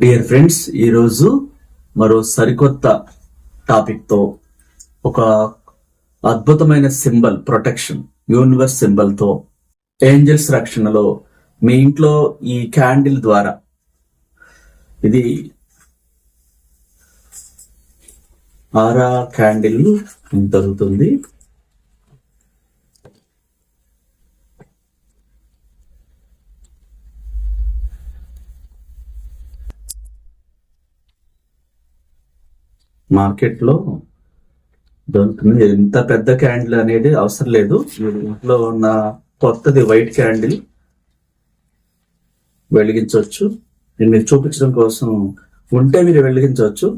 Dear friends ఈరోజు మరో సరికొత్త టాపిక్తో ఒక అద్భుతమైన సింబల్ ప్రొటెక్షన్ యూనివర్స్ సింబల్తో ఏంజల్స్ రక్షణలో మీ ఇంట్లో ఈ క్యాండిల్ ద్వారా ఇది ఆరా క్యాండిల్ దొరుకుతుంది మార్కెట్లో దొరుకుతుంది. ఎంత పెద్ద క్యాండిల్ అనేది అవసరం లేదు. మీరు ఇంట్లో ఉన్న కొత్తది వైట్ క్యాండిల్ వెలిగించవచ్చు. నేను మీకు చూపించడం కోసం ఉంటే మీరు వెలిగించవచ్చు.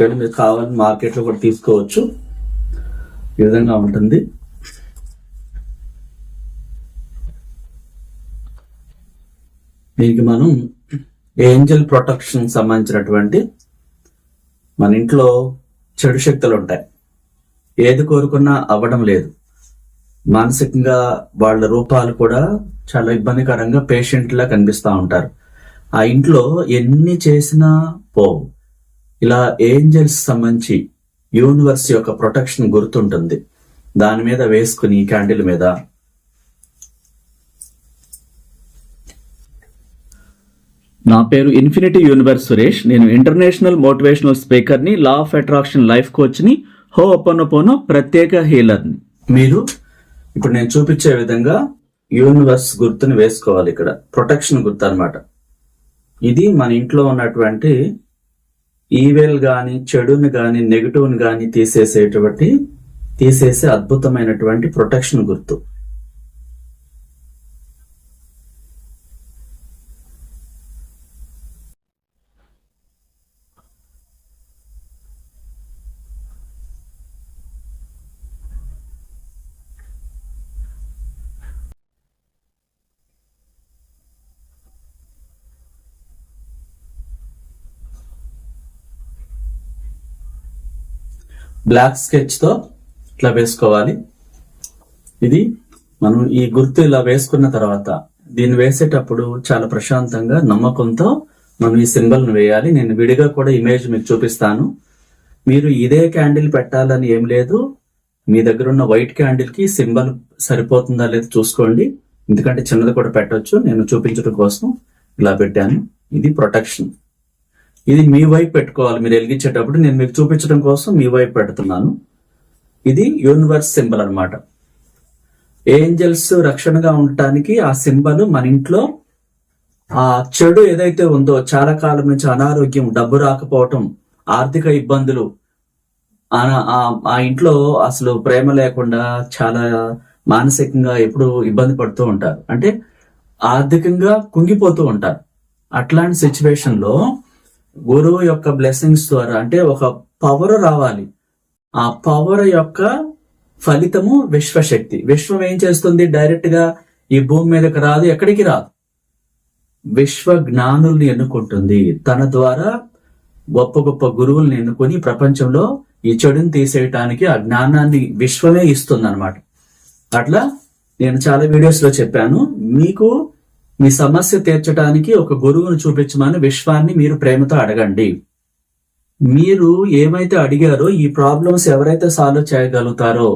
కానీ మీరు కావాలని మార్కెట్లో కూడా తీసుకోవచ్చు. ఈ విధంగా ఉంటుంది. దీనికి మనం ఏంజల్ ప్రొటెక్షన్ సంబంధించినటువంటి మన ఇంట్లో చెడు శక్తులు ఉంటాయి ఏది కోరుకున్నా అవ్వడం లేదు. మానసికంగా వాళ్ళ రూపాలు కూడా చాలా ఇబ్బందికరంగా పేషెంట్లా కనిపిస్తూ ఉంటారు. ఆ ఇంట్లో ఎన్ని చేసినా పోవు. ఇలా ఏంజల్స్ సంబంధించి యూనివర్స్ యొక్క ప్రొటెక్షన్ గుర్తుంటుంది. దాని మీద వేసుకుని క్యాండిల్ మీద నా పేరు ఇన్ఫినిటీ యూనివర్స్ సురేష్. నేను ఇంటర్నేషనల్ మోటివేషనల్ స్పీకర్ని లా ఆఫ్ అట్రాక్షన్ లైఫ్ కోచ్ని హో ఒప్పనొపోనో ప్రత్యేక హీలర్ని మీరు ఇప్పుడు నేను చూపించే విధంగా యూనివర్స్ గుర్తుని వేసుకోవాలి ఇక్కడ. ప్రొటెక్షన్ గుర్తు అనమాట ఇది మన ఇంట్లో ఉన్నటువంటి ఈవెల్ కానీ చెడుని కానీ నెగిటివ్ని కానీ తీసేసేటువంటి తీసేసే అద్భుతమైనటువంటి ప్రొటెక్షన్ గుర్తు. బ్లాక్ స్కెచ్తో ఇట్లా వేసుకోవాలి. ఇది మనం ఈ గుర్తు ఇలా వేసుకున్న తర్వాత దీన్ని వేసేటప్పుడు చాలా ప్రశాంతంగా నమ్మకంతో మనం ఈ సింబల్ను వేయాలి. నేను విడిగా కూడా ఇమేజ్ మీకు చూపిస్తాను. మీరు ఇదే క్యాండిల్ పెట్టాలని ఏం లేదు. మీ దగ్గర ఉన్న వైట్ క్యాండిల్కి సింబల్ సరిపోతుందా లేదా చూసుకోండి. ఎందుకంటే చిన్నది కూడా పెట్టొచ్చు. నేను చూపించడం కోసం ఇలా పెట్టాను. ఇది ప్రొటెక్షన్ ఇది మీ వైపు పెట్టుకోవాలి. మీరు వెలిగించేటప్పుడు నేను మీకు చూపించడం కోసం మీ వైపు పెడుతున్నాను. ఇది యూనివర్స్ సింబల్ అన్నమాట. ఏంజల్స్ రక్షణగా ఉండటానికి ఆ సింబల్ మన ఇంట్లో ఆ చెడు ఏదైతే ఉందో చాలా కాలం నుంచి అనారోగ్యం డబ్బు రాకపోవటం ఆర్థిక ఇబ్బందులు ఆ- ఇంట్లో అసలు ప్రేమ లేకుండా చాలా మానసికంగా ఎప్పుడు ఇబ్బంది పడుతూ ఉంటారు. అంటే ఆర్థికంగా కుంగిపోతూ ఉంటారు. అట్లాంటి సిచ్యువేషన్లో లో గురువు యొక్క బ్లెస్సింగ్స్ ద్వారా అంటే ఒక పవర్ రావాలి. ఆ పవర్ యొక్క ఫలితము విశ్వశక్తి. విశ్వం ఏం చేస్తుంది? డైరెక్ట్గా ఈ భూమి మీదకి రాదు ఎక్కడికి రాదు. విశ్వ జ్ఞానుల్ని ఎన్నుకుంటుంది. తన ద్వారా గొప్ప గొప్ప గురువుల్ని ఎన్నుకొని ప్రపంచంలో ఈ చెడుని తీసేయటానికి ఆ జ్ఞానాన్ని విశ్వమే ఇస్తుంది అనమాట అట్లా నేను చాలా వీడియోస్లో చెప్పాను. మీకు మీ సమస్య తీర్చడానికి ఒక గురువును చూపించమని విశ్వాన్ని మీరు ప్రేమతో అడగండి. మీరు ఏమైతే అడిగారో ఈ ప్రాబ్లమ్స్ ఎవరైతే సాల్వ్ చేయగలుగుతారో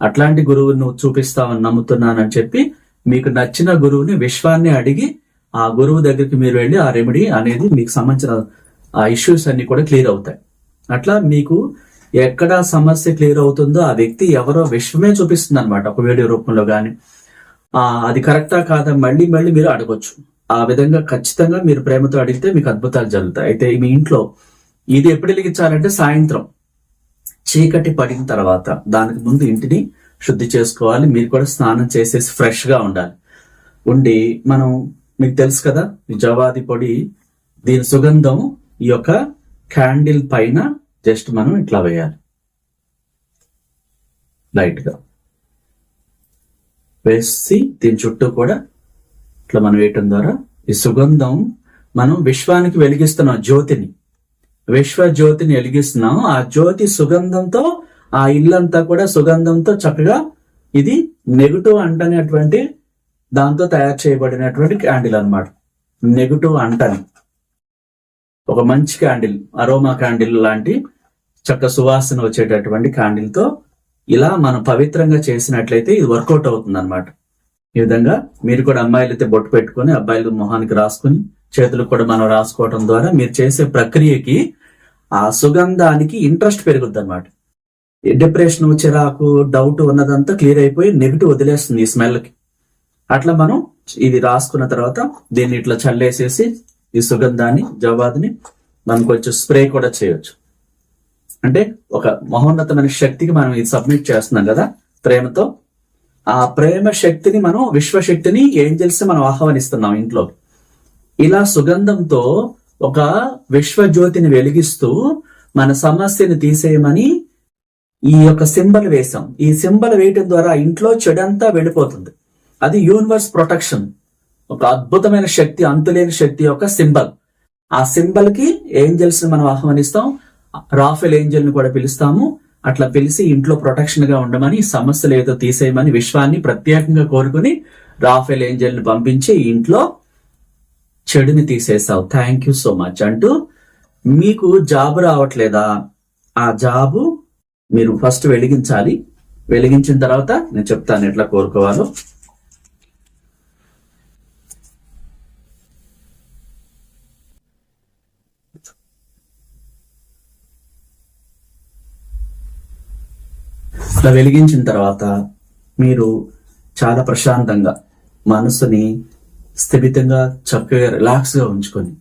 అట్లాంటి గురువును చూపిస్తామని నమ్ముతున్నానని చెప్పి మీకు నచ్చిన గురువుని విశ్వాన్ని అడిగి ఆ గురువు దగ్గరికి మీరు వెళ్ళి ఆ రెమెడీ అనేది మీకు సంబంధించిన ఆ ఇష్యూస్ అన్ని కూడా క్లియర్ అవుతాయి. అట్లా మీకు ఎక్కడ సమస్య క్లియర్ అవుతుందో ఆ వ్యక్తి ఎవరో విశ్వమే చూపిస్తుంది అనమాట ఒక వీడియో రూపంలో కానీ అది కరెక్టా కాదా మళ్ళీ మళ్ళీ మీరు అడగొచ్చు. ఆ విధంగా ఖచ్చితంగా మీరు ప్రేమతో అడిగితే మీకు అద్భుతాలు జరుగుతాయి. అయితే మీ ఇంట్లో ఇది ఎప్పుడు వెలిగించాలంటే సాయంత్రం. చీకటి పడిన తర్వాత దానికి ముందు ఇంటిని శుద్ధి చేసుకోవాలి. మీరు కూడా స్నానం చేసేసి ఫ్రెష్గా ఉండాలి. ఉండి మనం మీకు తెలుసు కదా జవాది పొడి దీని సుగంధం ఈ యొక్క క్యాండిల్ పైన జస్ట్ మనం ఇట్లా వేయాలి. లైట్గా వేసి దీని చుట్టూ కూడా ఇట్లా మనం వేయటం ద్వారా ఈ సుగంధం మనం విశ్వానికి వెలిగిస్తున్నాం జ్యోతిని. విశ్వ జ్యోతిని వెలిగిస్తున్నాం. ఆ జ్యోతి సుగంధంతో ఆ ఇల్లంతా కూడా సుగంధంతో చక్కగా ఇది నెగటివ్ అంటనేటువంటి దాంతో తయారు చేయబడినటువంటి క్యాండిల్ అన్నమాట. నెగటివ్ అంటని. ఒక మంచి క్యాండిల్ అరోమా క్యాండిల్ లాంటి చక్క సువాసన వచ్చేటటువంటి క్యాండిల్తో ఇలా మనం పవిత్రంగా చేసినట్లయితే ఇది వర్కౌట్ అవుతుంది అనమాట ఈ విధంగా మీరు కూడా అమ్మాయిలు అయితే బొట్టు పెట్టుకొని అబ్బాయిలు మొహానికి రాసుకుని చేతులకు కూడా మనం రాసుకోవడం ద్వారా మీరు చేసే ప్రక్రియకి ఆ సుగంధానికి ఇంట్రెస్ట్ పెరుగుద్ది అనమాట డిప్రెషన్ చిరాకు డౌట్ ఉన్నదంతా క్లియర్ అయిపోయి నెగిటివ్ వదిలేస్తుంది ఈ స్మెల్కి. అట్లా మనం ఇది రాసుకున్న తర్వాత దీన్ని ఇట్లా చల్లేసేసి ఈ సుగంధాన్ని జవాదుని మనం కొంచెం స్ప్రే కూడా చేయొచ్చు. అంటే ఒక మహోన్నతమైన శక్తికి మనం ఇది సబ్మిట్ చేస్తున్నాం కదా ప్రేమతో. ఆ ప్రేమ శక్తిని మనం విశ్వశక్తిని ఏంజల్స్ మనం ఆహ్వానిస్తున్నాం ఇంట్లో. ఇలా సుగంధంతో ఒక విశ్వజ్యోతిని వెలిగిస్తూ మన సమస్యని తీసేయమని ఈ యొక్క సింబల్ వేసాం ఈ సింబల్ వేయటం ద్వారా ఇంట్లో చెడంతా వెళ్ళిపోతుంది. అది యూనివర్స్ ప్రొటెక్షన్. ఒక అద్భుతమైన శక్తి అంతులేని శక్తి యొక్క సింబల్. ఆ సింబల్కి ఏంజల్స్ని మనం ఆహ్వానిస్తాం. రాఫెల్ ఏంజల్ని కూడా పిలుస్తాము. అట్లా పిలిచి ఇంట్లో ప్రొటెక్షన్గా ఉండమని సమస్యలు ఏదో తీసేయమని విశ్వాన్ని ప్రత్యేకంగా కోరుకుని రాఫెల్ ఏంజల్ని పంపించి ఇంట్లో చెడుని తీసేసావు థ్యాంక్ యూ సో మచ్ అంటూ మీకు జాబ్ రావట్లేదా? ఆ జాబు మీరు ఫస్ట్ వెలిగించాలి. వెలిగించిన తర్వాత నేను చెప్తాను ఎట్లా కోరుకోవాలో. ఇట్లా వెలిగించిన తర్వాత మీరు చాలా ప్రశాంతంగా మనసుని స్థిమితంగా చక్కగా రిలాక్స్గా ఉంచుకొని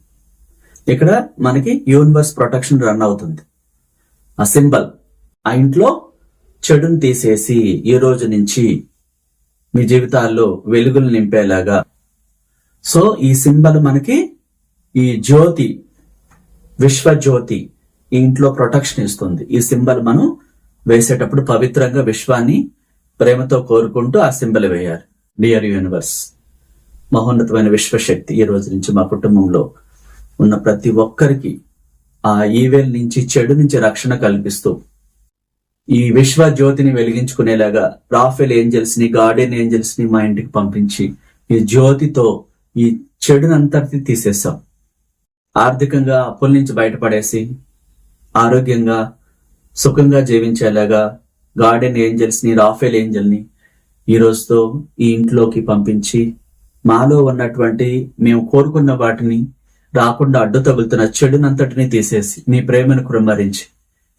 ఇక్కడ మనకి యూనివర్స్ ప్రొటెక్షన్ రన్ అవుతుంది. ఆ సింబల్ ఆ ఇంట్లో చెడుని తీసేసి ఈ రోజు నుంచి మీ జీవితాల్లో వెలుగులు నింపేలాగా. సో ఈ సింబల్ మనకి ఈ జ్యోతి విశ్వజ్యోతి ఈ ఇంట్లో ప్రొటెక్షన్ ఇస్తుంది. ఈ సింబల్ మనం వేసేటప్పుడు పవిత్రంగా విశ్వాన్ని ప్రేమతో కోరుకుంటూ ఆ సింబల్ వేయాలి. డియర్ యూనివర్స్ మహోన్నతమైన విశ్వశక్తి ఈ రోజు నుంచి మా కుటుంబంలో ఉన్న ప్రతి ఒక్కరికి ఆ ఈవెల్ నుంచి చెడు నుంచి రక్షణ కల్పిస్తూ ఈ విశ్వ జ్యోతిని వెలిగించుకునేలాగా రాఫెల్ ఏంజల్స్ని గార్డెన్ ఏంజల్స్ని మా ఇంటికి పంపించి ఈ జ్యోతితో ఈ చెడునంతటి తీసేసాం ఆర్థికంగా అప్పుల నుంచి బయటపడేసి ఆరోగ్యంగా సుఖంగా జీవించేలాగా గార్డెన్ ఏంజల్స్ని రాఫెల్ ఏంజల్ని ఈ రోజుతో ఈ ఇంట్లోకి పంపించి మాలో ఉన్నటువంటి మేము కోరుకున్న వాటిని రాకుండా అడ్డు తగులుతున్న చెడునంతటిని తీసేసి నీ ప్రేమను కురమరించి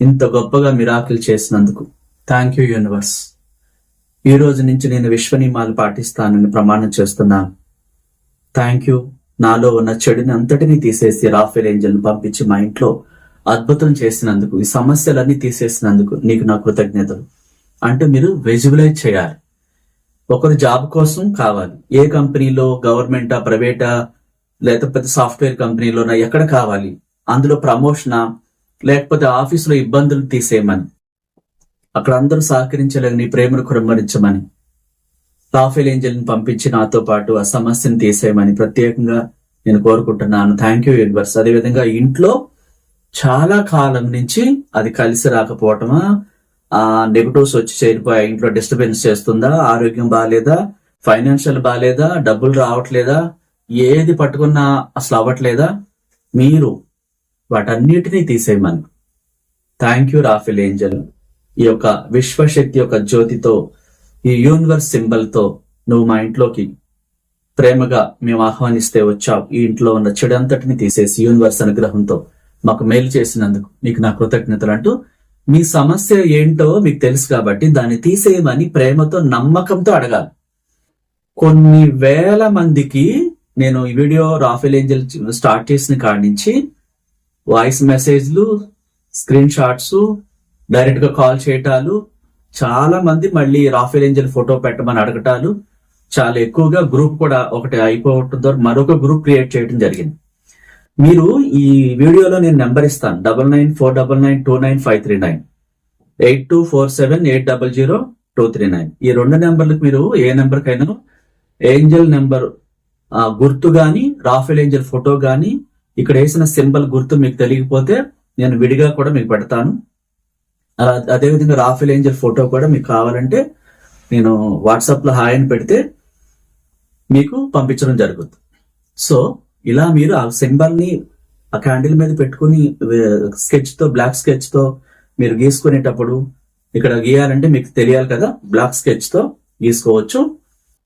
ఇంత గొప్పగా మిరాకిల్ చేసినందుకు థ్యాంక్ యూ యూనివర్స్. ఈ రోజు నుంచి నేను విశ్వనియమాలు పాటిస్తానని ప్రమాణం చేస్తున్నాను థ్యాంక్ యూ. నాలో ఉన్న చెడుని అంతటిని తీసేసి రాఫెల్ ఏంజల్ని పంపించి మా ఇంట్లో అద్భుతం చేసినందుకు ఈ సమస్యలన్నీ తీసేసినందుకు నీకు నా కృతజ్ఞతలు. అంటే మీరు విజువలైజ్ చేయాలి. ఒకరు జాబ్ కోసం కావాలి. ఏ కంపెనీలో గవర్నమెంటా ప్రైవేటా లేకపోతే సాఫ్ట్వేర్ కంపెనీలోనా ఎక్కడ కావాలి? అందులో ప్రమోషనా? లేకపోతే ఆఫీసులో ఇబ్బందులు తీసేయమని. అక్కడ అందరూ సహకరించలేని నీ ప్రేమను కురమరించమని. రాఫెల్ ఏంజల్ని పంపించి నాతో పాటు ఆ సమస్యను తీసేయమని ప్రత్యేకంగా నేను కోరుకుంటున్నాను. థ్యాంక్ యూ యూనివర్స్ అదేవిధంగా ఇంట్లో చాలా కాలం నుంచి అది కలిసి రాకపోవటమా? ఆ నెగటివ్స్ వచ్చి చేరిపోయా ఇంట్లో డిస్టర్బెన్స్ చేస్తుందా? ఆరోగ్యం బాగాలేదా ఫైనాన్షియల్ బాగాలేదా డబ్బులు రావట్లేదా? ఏది పట్టుకున్నా అసలు అవ్వట్లేదా? మీరు వాటన్నిటినీ తీసేయమని. Thank you Raphael angel. ఈ యొక్క విశ్వశక్తి యొక్క జ్యోతితో ఈ యూనివర్స్ సింబల్తో నువ్వు మా ఇంట్లోకి ప్రేమగా మేము ఆహ్వానిస్తే వచ్చావు. ఈ ఇంట్లో ఉన్న చెడంతటిని తీసేసి యూనివర్స్ అనుగ్రహంతో. మాకు మేలు చేసినందుకు మీకు నా కృతజ్ఞతలు అంటూ మీ సమస్య ఏంటో మీకు తెలుసు కాబట్టి దాన్ని తీసేయమని ప్రేమతో నమ్మకంతో అడగాలి. కొన్ని వేల మందికి నేను ఈ వీడియో రాఫెల్ ఏంజల్ స్టార్ట్ చేసిన కాడి నుంచి వాయిస్ మెసేజ్లు స్క్రీన్ షాట్స్ డైరెక్ట్గా కాల్ చేయటాలు చాలా మంది మళ్ళీ రాఫెల్ ఏంజల్ ఫోటో పెట్టమని అడగటాలు చాలా ఎక్కువగా గ్రూప్ కూడా ఒకటి అయిపోవటం ద్వారా మరొక గ్రూప్ క్రియేట్ చేయడం జరిగింది. మీరు ఈ వీడియోలో నేను నెంబర్ ఇస్తాను. Double nine four double nine two nine five three nine. Eight two four seven eight double zero two three nine. ఈ రెండు నెంబర్లకు మీరు ఏ నెంబర్కైనా ఏంజల్ నెంబర్ గుర్తు కానీ రాఫెల్ ఏంజల్ ఫోటో కానీ ఇక్కడ వేసిన సింబల్ గుర్తు మీకు తెలియకపోతే నేను విడిగా కూడా మీకు పెడతాను. అదేవిధంగా రాఫెల్ ఏంజల్ ఫోటో కూడా మీకు కావాలంటే నేను వాట్సాప్లో హాయ్ అని పెడితే మీకు పంపించడం జరుగుతుంది. సో ఇలా మీరు ఆ సింబల్ని ఆ క్యాండిల్ మీద పెట్టుకుని స్కెచ్తో బ్లాక్ స్కెచ్తో మీరు గీసుకునేటప్పుడు ఇక్కడ గీయాలంటే మీకు తెలియాలి కదా బ్లాక్ స్కెచ్తో గీసుకోవచ్చు.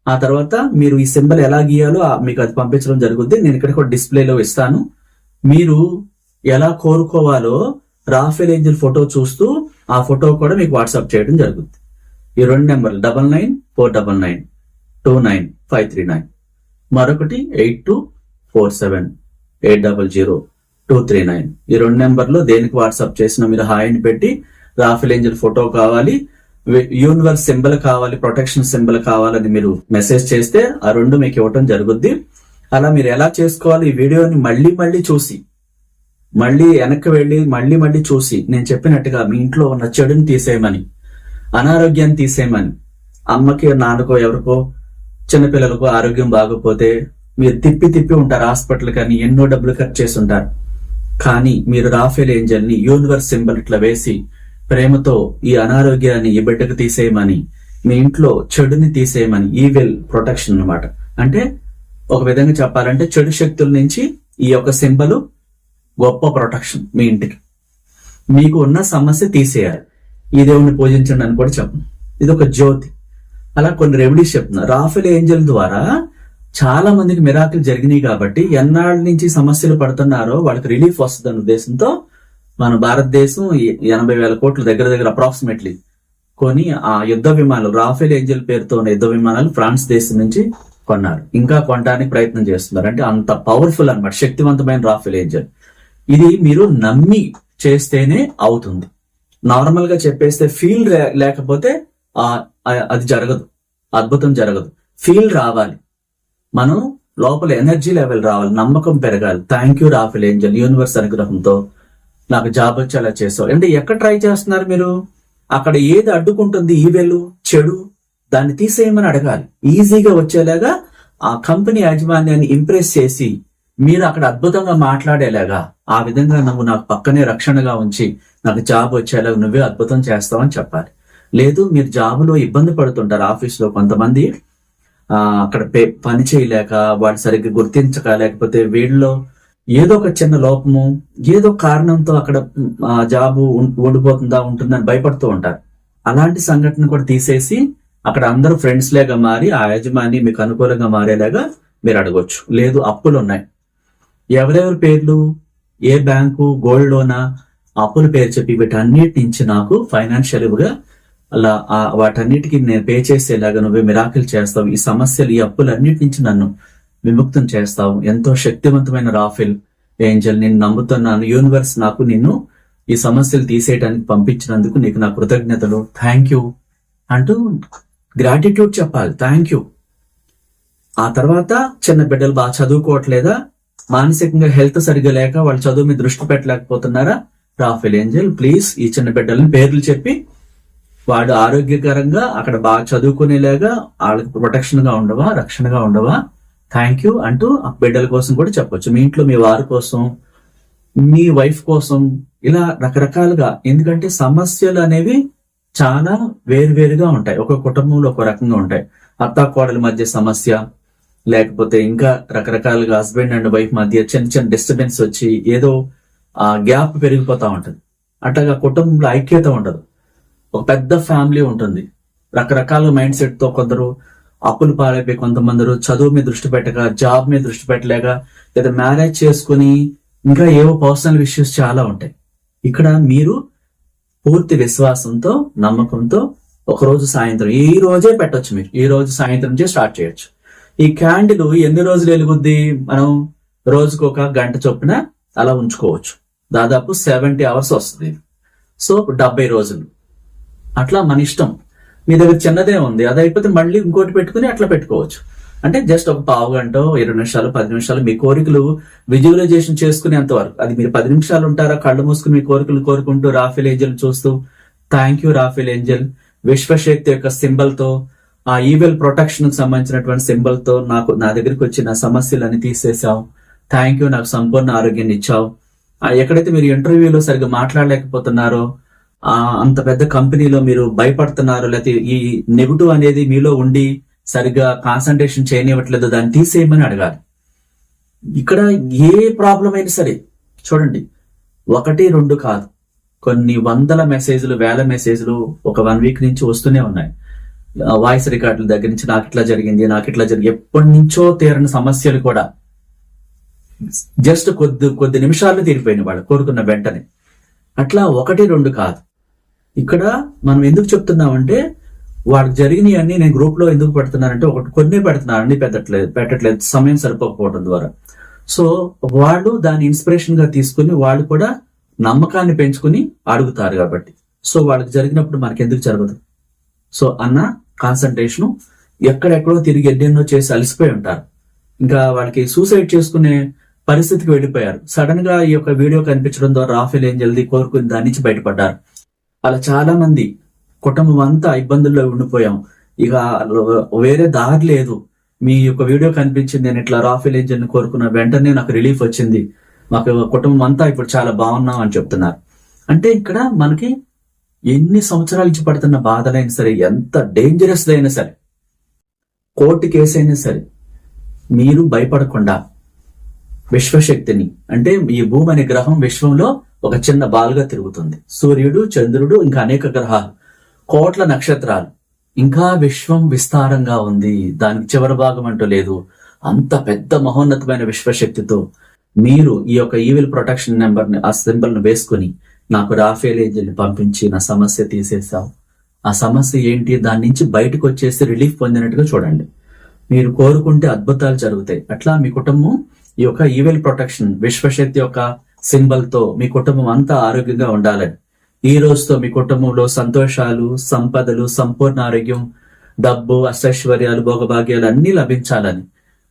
ఆ తర్వాత మీరు ఈ సింబల్ ఎలా గీయాలో మీకు అది పంపించడం జరుగుద్ది. నేను ఇక్కడ కూడా డిస్ప్లేలో ఇస్తాను. మీరు ఎలా కోరుకోవాలో రాఫెల్ ఏంజిల్ ఫోటో చూస్తూ ఆ ఫోటో కూడా మీకు వాట్సాప్ చేయడం జరుగుతుంది ఈ రెండు నెంబర్లు double nine four double nine two nine five three nine. మరొకటి eight two four seven eight double zero two three nine. ఈ రెండు నెంబర్లో దేనికి వాట్సాప్ చేసినా మీరు హాయ్ అని పెట్టి రాఫెల్ ఏంజల్ ఫోటో కావాలి యూనివర్స్ సింబల్ కావాలి ప్రొటెక్షన్ సింబల్ కావాలని మీరు మెసేజ్ చేస్తే ఆ రెండు మీకు ఇవ్వటం జరుగుద్ది. అలా మీరు ఎలా చేసుకోవాలి? ఈ వీడియోని మళ్ళీ మళ్ళీ చూసి మళ్ళీ వెనక్కి వెళ్ళి మళ్ళీ మళ్ళీ చూసి నేను చెప్పినట్టుగా మీ ఇంట్లో ఉన్న చెడుని తీసేయమని అనారోగ్యాన్ని తీసేయమని అమ్మకి నాన్నకో ఎవరికో చిన్నపిల్లలకు ఆరోగ్యం బాగోపోతే మీరు తిప్పి తిప్పి ఉంటారు హాస్పిటల్ కానీ ఎన్నో డబ్బులు ఖర్చు చేసి ఉంటారు. కానీ మీరు రాఫెల్ ఏంజల్ని యూనివర్స్ సింబల్ ఇట్లా వేసి ప్రేమతో ఈ అనారోగ్యాన్ని ఈ బిడ్డకు తీసేయమని మీ ఇంట్లో చెడుని తీసేయమని ఈవెల్ ప్రొటెక్షన్ అన్నమాట. అంటే ఒక విధంగా చెప్పాలంటే చెడు శక్తుల నుంచి ఈ యొక్క సింబల్ గొప్ప ప్రొటెక్షన్ మీ ఇంటికి. మీకు ఉన్న సమస్య తీసేయాలి. ఈ దేవుణ్ణి పూజించండి అని కూడా చెప్పను ఇది ఒక జ్యోతి. అలా కొన్ని రెమెడీస్ చెప్తున్నారు రాఫెల్ ఏంజల్ ద్వారా చాలా మందికి మిరాకులు జరిగినాయి కాబట్టి ఎన్నాళ్ళ నుంచి సమస్యలు పడుతున్నారో వాళ్ళకి రిలీఫ్ వస్తుందన్న ఉద్దేశంతో మన భారతదేశం ఎనభై వేల కోట్ల దగ్గర దగ్గర అప్రాక్సిమేట్లీ కొని ఆ యుద్ధ విమానాలు రాఫెల్ ఏంజల్ పేరుతో ఉన్న యుద్ధ విమానాలు ఫ్రాన్స్ దేశం నుంచి కొన్నారు. ఇంకా కొనడానికి ప్రయత్నం చేస్తున్నారు. అంటే అంత పవర్ఫుల్ అన్నమాట శక్తివంతమైన రాఫెల్ ఏంజల్. ఇది మీరు నమ్మి చేస్తేనే అవుతుంది. నార్మల్గా చెప్పేస్తే ఫీల్ లేకపోతే ఆ- అది జరగదు. అద్భుతం జరగదు. ఫీల్ రావాలి. మనం లోపల ఎనర్జీ లెవెల్ రావాలి నమ్మకం పెరగాలి. Thank you Raphael angel universe అనుగ్రహంతో నాకు జాబ్ వచ్చేలా చేసావు. అంటే ఎక్కడ ట్రై చేస్తున్నారు మీరు? అక్కడ ఏది అడ్డుకుంటుంది ఈవెలు చెడు? దాన్ని తీసేయమని అడగాలి. ఈజీగా వచ్చేలాగా ఆ కంపెనీ యాజమాన్యాన్ని ఇంప్రెస్ చేసి మీరు అక్కడ అద్భుతంగా మాట్లాడేలాగా ఆ విధంగా నువ్వు నాకు పక్కనే రక్షణగా ఉంచి నాకు జాబ్ వచ్చేలాగా నువ్వే అద్భుతం చేస్తావని చెప్పాలి. లేదు మీరు జాబ్లో ఇబ్బంది పడుతుంటారు ఆఫీస్లో కొంతమంది అక్కడ పే- పని చేయలేక వాడు సరిగ్గా గుర్తించక లేకపోతే వీళ్ళలో ఏదో ఒక చిన్న లోపము ఏదో కారణంతో అక్కడ జాబు ఉండిపోతుందా ఉంటుందని భయపడుతూ ఉంటారు. అలాంటి సంఘటన కూడా తీసేసి అక్కడ అందరూ ఫ్రెండ్స్ లేగా మారి ఆ యజమాని మీకు అనుకూలంగా మారేలాగా మీరు అడగొచ్చు. లేదు అప్పులు ఉన్నాయి. ఎవరెవరి పేర్లు ఏ బ్యాంకు గోల్డ్ లోనా అప్పుల పేరు చెప్పి వీటన్నిటి నుంచి నాకు ఫైనాన్షియల్గా అలా ఆ వాటన్నిటికి నేను పే చేసేలాగా నువ్వే మిరాకిల్ చేస్తావు. ఈ సమస్యలు ఈ అప్పులన్నిటి నుంచి నన్ను విముక్తం చేస్తావు. ఎంతో శక్తివంతమైన రాఫెల్ ఏంజల్ నేను నమ్ముతున్నాను. యూనివర్స్ నాకు నిన్ను ఈ సమస్యలు తీసేయడానికి పంపించినందుకు నీకు నా కృతజ్ఞతలు. థ్యాంక్ యూ అంటూ గ్రాటిట్యూడ్ చెప్పాలి. థ్యాంక్ యూ ఆ తర్వాత చిన్న బిడ్డలు బాగా చదువుకోవట్లేదా? మానసికంగా హెల్త్ సరిగా లేక వాళ్ళు చదువు మీద దృష్టి పెట్టలేకపోతున్నారా? రాఫెల్ ఏంజల్ ప్లీజ్ ఈ చిన్న బిడ్డలను పేర్లు చెప్పి వాడు ఆరోగ్యకరంగా అక్కడ బాగా చదువుకునేలాగా వాళ్ళకి ప్రొటెక్షన్గా ఉండవా రక్షణగా ఉండవా? థ్యాంక్ యూ అంటూ ఆ బిడ్డల కోసం కూడా చెప్పొచ్చు. మీ ఇంట్లో మీ వారి కోసం మీ వైఫ్ కోసం ఇలా రకరకాలుగా. ఎందుకంటే సమస్యలు అనేవి చాలా వేరువేరుగా ఉంటాయి. ఒక కుటుంబంలో ఒక రకంగా ఉంటాయి. అత్త కోడల మధ్య సమస్య లేకపోతే ఇంకా రకరకాలుగా హస్బెండ్ అండ్ వైఫ్ మధ్య చిన్న చిన్న డిస్టర్బెన్స్ వచ్చి ఏదో ఆ గ్యాప్ పెరిగిపోతా ఉంటుంది. అట్లాగా కుటుంబంలో ఐక్యత ఉండదు. ఒక పెద్ద ఫ్యామిలీ ఉంటుంది. రకరకాల మైండ్ సెట్తో కొందరు అప్పులు పాలైపోయి కొంతమందరు చదువు మీద దృష్టి పెట్టక జాబ్ మీద దృష్టి పెట్టలేక లేదా మ్యారేజ్ చేసుకుని ఇంకా ఏవో పర్సనల్ ఇష్యూస్ చాలా ఉంటాయి. ఇక్కడ మీరు పూర్తి విశ్వాసంతో నమ్మకంతో ఒక రోజు సాయంత్రం ఈ రోజే పెట్టొచ్చు మీరు. ఈ రోజు సాయంత్రం నుంచి స్టార్ట్ చేయొచ్చు. ఈ క్యాండిల్ ఎన్ని రోజులు వెలుగుద్ది? మనం రోజుకు ఒక గంట చొప్పున అలా ఉంచుకోవచ్చు. దాదాపు సెవెంటీ అవర్స్ వస్తుంది సో డెబ్బై రోజులు. అట్లా మన ఇష్టం. మీ దగ్గర చిన్నదే ఉంది. అది అయిపోతే మళ్ళీ ఇంకోటి పెట్టుకుని అట్లా పెట్టుకోవచ్చు. అంటే జస్ట్ ఒక పావు గంట ఇరవై నిమిషాలు పది నిమిషాలు మీ కోరికలు విజువలైజేషన్ చేసుకునేంత వరకు. అది మీరు పది నిమిషాలు ఉంటారా కళ్ళు మూసుకుని మీ కోరికలు కోరుకుంటూ రాఫెల్ ఏంజల్ చూస్తూ? Thank you Raphael angel. విశ్వశక్తి యొక్క సింబల్తో ఆ ఈవెల్ ప్రొటెక్షన్కి సంబంధించినటువంటి సింబల్తో నాకు నా దగ్గరికి వచ్చిన సమస్యలన్నీ తీసేసావు థ్యాంక్ యూ నాకు సంపూర్ణ ఆరోగ్యాన్ని ఇచ్చావు. ఆ, ఎక్కడైతే మీరు ఇంటర్వ్యూలో సరిగ్గా మాట్లాడలేకపోతున్నారో అంత పెద్ద కంపెనీలో మీరు భయపడుతున్నారు లేకపోతే ఈ నెగిటివ్ అనేది మీలో ఉండి సరిగ్గా కాన్సన్ట్రేషన్ చేయనివ్వట్లేదు దాన్ని తీసేయమని అడగాలి. ఇక్కడ ఏ ప్రాబ్లం అయినా సరే చూడండి ఒకటి రెండు కాదు. కొన్ని వందల మెసేజ్లు వేల మెసేజ్లు ఒక వన్ వీక్ నుంచి వస్తూనే ఉన్నాయి. వాయిస్ రికార్డుల దగ్గర నుంచి నాకు ఇట్లా జరిగింది నాకు ఇట్లా జరిగింది ఎప్పటి నుంచో తీరని సమస్యలు కూడా జస్ట్ కొద్ది కొద్ది నిమిషాల్లో తీరిపోయిన వాళ్ళు కోరుకున్న వెంటనే. అట్లా ఒకటి రెండు కాదు. ఇక్కడ మనం ఎందుకు చెప్తున్నామంటే వాళ్ళకి జరిగినవి నేను గ్రూప్లో ఎందుకు పెడుతున్నానంటే ఒకటి కొన్ని పెడుతున్నాను అన్ని పెట్టట్లేదు పెట్టట్లేదు సమయం సరిపోకపోవడం ద్వారా. సో వాళ్ళు దాన్ని ఇన్స్పిరేషన్గా తీసుకుని వాళ్ళు కూడా నమ్మకాన్ని పెంచుకుని అడుగుతారు కాబట్టి. సో వాళ్ళకి జరిగినప్పుడు మనకి ఎందుకు జరగదు? సో అన్న కాన్సన్ట్రేషన్ ఎక్కడెక్కడో తిరిగి ఎన్నెన్నో చేసి అలసిపోయి ఉంటారు. ఇంకా వాళ్ళకి సూసైడ్ చేసుకునే పరిస్థితికి వెళ్ళిపోయారు. సడన్గా ఈ యొక్క వీడియో కనిపించడం ద్వారా రాఫెల్ ఏం జల్దీ కోరుకుని దాని నుంచి బయటపడ్డారు. అలా చాలా మంది కుటుంబం అంతా ఇబ్బందుల్లో ఉండిపోయాం. ఇక వేరే దారి లేదు. మీ యొక్క వీడియో కనిపించింది నేను ఇట్లా రాఫెల్ ఏంజన్ కోరుకున్న వెంటనే నాకు రిలీఫ్ వచ్చింది. మాకు కుటుంబం అంతా ఇప్పుడు చాలా బాగున్నాం అని చెప్తున్నారు. అంటే ఇక్కడ మనకి ఎన్ని సంవత్సరాల నుంచి పడుతున్న బాధలైనా సరే ఎంత డేంజరస్ అయినా సరే కోర్టు కేసు అయినా సరే మీరు భయపడకుండా విశ్వశక్తిని. అంటే ఈ భూమి అనే గ్రహం విశ్వంలో ఒక చిన్న బాల్గా తిరుగుతుంది. సూర్యుడు చంద్రుడు ఇంకా అనేక గ్రహాలు. కోట్ల నక్షత్రాలు. ఇంకా విశ్వం విస్తారంగా ఉంది. దానికి చివరి భాగం అంటూ లేదు. అంత పెద్ద మహోన్నతమైన విశ్వశక్తితో మీరు ఈ యొక్క ఈవిల్ ప్రొటెక్షన్ నెంబర్ని ఆ సింబల్ని వేసుకుని నాకు రాఫేల్ ఏజెంట్ పంపించి నా సమస్య తీసేసావు ఆ సమస్య ఏంటి? దాని నుంచి బయటకు వచ్చేసి రిలీఫ్ పొందినట్టుగా చూడండి. మీరు కోరుకుంటే అద్భుతాలు జరుగుతాయి. అట్లా మీ కుటుంబం ఈ యొక్క ఈవెల్ ప్రొటెక్షన్ విశ్వశక్తి యొక్క సింబల్తో మీ కుటుంబం అంతా ఆరోగ్యంగా ఉండాలని. ఈ రోజుతో మీ కుటుంబంలో సంతోషాలు సంపదలు సంపూర్ణ ఆరోగ్యం డబ్బు అష్టైశ్వర్యాలు భోగభాగ్యాలు అన్ని లభించాలని.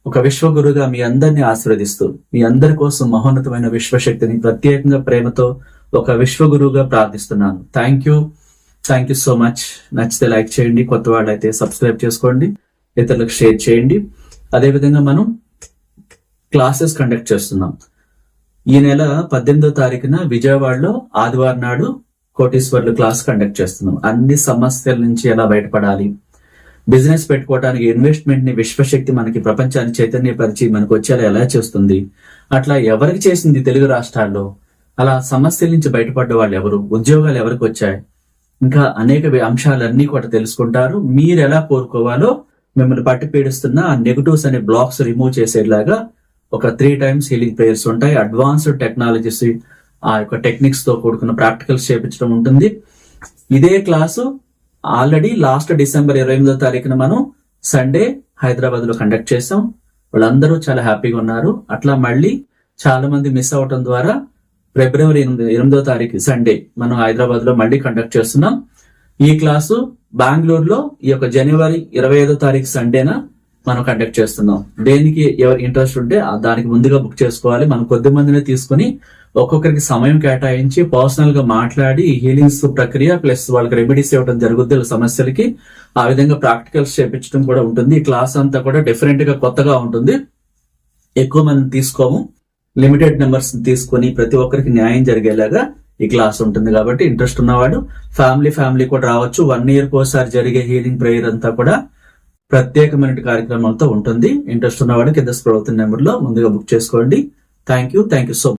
ఒక విశ్వగురుగా మీ అందరిని ఆశీర్వదిస్తూ మీ అందరి కోసం మహోన్నతమైన విశ్వశక్తిని ప్రత్యేకంగా ప్రేమతో ఒక విశ్వగురువుగా ప్రార్థిస్తున్నాను. Thank you thank you so much నచ్చితే లైక్ చేయండి కొత్త వాళ్ళైతే సబ్స్క్రైబ్ చేసుకోండి ఇతరులకు షేర్ చేయండి. అదేవిధంగా మనం క్లాసెస్ కండక్ట్ చేస్తున్నాం. ఈ నెల పద్దెనిమిదో తారీఖున విజయవాడలో ఆదివారం నాడు కోటీశ్వర్లు క్లాస్ కండక్ట్ చేస్తున్నాం. అన్ని సమస్యల నుంచి ఎలా బయటపడాలి? బిజినెస్ పెట్టుకోవడానికి ఇన్వెస్ట్మెంట్ని విశ్వశక్తి మనకి ప్రపంచాన్ని చైతన్యపరిచి మనకు వచ్చేలా ఎలా చేస్తుంది? అట్లా ఎవరికి చేసింది తెలుగు రాష్ట్రాల్లో? అలా సమస్యల నుంచి బయటపడ్డ వాళ్ళు ఎవరు? ఉద్యోగాలు ఎవరికి వచ్చాయి? ఇంకా అనేక అంశాలన్నీ కూడా తెలుసుకుంటారు. మీరు ఎలా కోరుకోవాలో మిమ్మల్ని పట్టి పీడిస్తున్న ఆ నెగటివ్స్ అనే బ్లాక్స్ రిమూవ్ చేసేలాగా ఒక త్రీ టైమ్స్ హీలింగ్ ప్రేయర్స్ ఉంటాయి. అడ్వాన్స్డ్ టెక్నాలజీస్ ఆ యొక్క టెక్నిక్స్తో కూడుకున్న ప్రాక్టికల్స్ చేపించడం ఉంటుంది. ఇదే క్లాసు ఆల్రెడీ లాస్ట్ డిసెంబర్ ఇరవై ఎనిమిదో తారీఖున మనం సండే హైదరాబాద్లో కండక్ట్ చేసాం వాళ్ళందరూ చాలా హ్యాపీగా ఉన్నారు. అట్లా మళ్ళీ చాలా మంది మిస్ అవటం ద్వారా ఫిబ్రవరి ఎనిమిది ఎనిమిదో తారీఖు సండే మనం హైదరాబాద్లో మళ్ళీ కండక్ట్ చేస్తున్నాం. ఈ క్లాసు బెంగళూరులో ఈ యొక్క జనవరి ఇరవై ఐదో తారీఖు సండేనా మనం కండక్ట్ చేస్తున్నాం. దేనికి ఎవరి ఇంట్రెస్ట్ ఉంటే ఆ దానికి ముందుగా బుక్ చేసుకోవాలి. మనం కొద్ది మందిని తీసుకుని ఒక్కొక్కరికి సమయం కేటాయించి పర్సనల్గా మాట్లాడి హీలింగ్స్ ప్రక్రియ ప్లస్ వాళ్ళకి రెమెడీస్ ఇవ్వడం జరుగుద్ది. వాళ్ళ సమస్యలకి ఆ విధంగా ప్రాక్టికల్స్ చేపించడం కూడా ఉంటుంది. ఈ క్లాస్ అంతా కూడా డిఫరెంట్గా కొత్తగా ఉంటుంది. ఎక్కువ మంది తీసుకోము. లిమిటెడ్ నెంబర్స్ తీసుకొని ప్రతి ఒక్కరికి న్యాయం జరిగేలాగా ఈ క్లాస్ ఉంటుంది. కాబట్టి ఇంట్రెస్ట్ ఉన్నవాడు ఫ్యామిలీ ఫ్యామిలీ కూడా రావచ్చు. వన్ ఇయర్ ఒకసారి జరిగే హీలింగ్ ప్రేయర్ అంతా కూడా ప్రత్యేకమైన కార్యక్రమాలతో ఉంటుంది. ఇంట్రెస్ట్ ఉన్నవాడు కింద స్క్రోల్ అవుతున్న నెంబర్లో ముందుగా బుక్ చేసుకోండి. Thank you thank you so